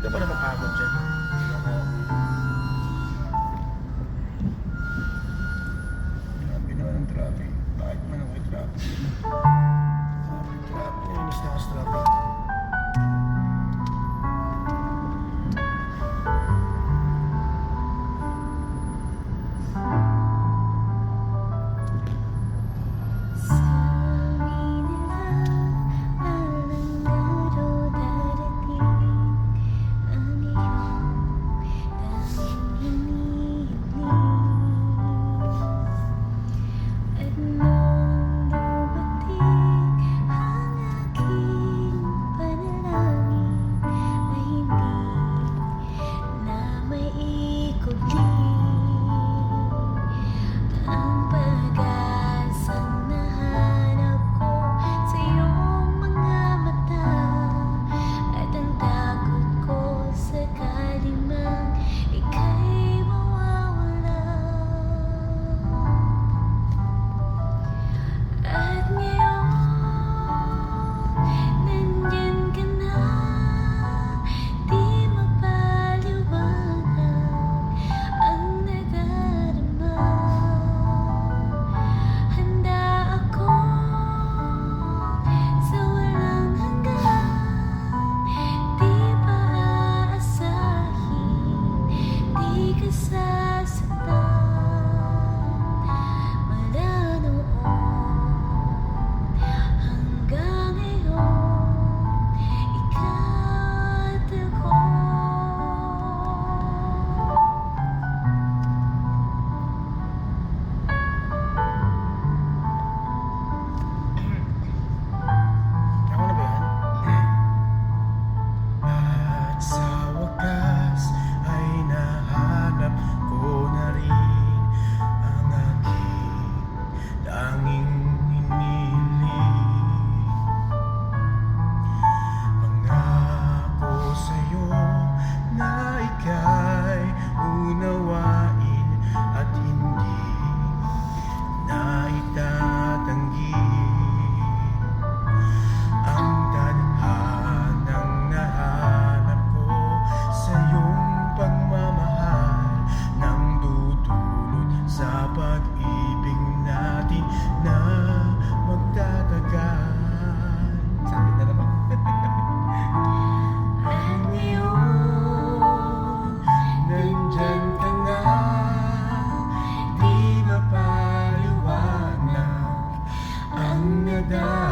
Hindi ka pala mapagod dyan. gawain at hindi na itatanggi. Ang tadhanang nahanap ko sa iyong pagmamahal nang tutulot sa pag-ibig. down.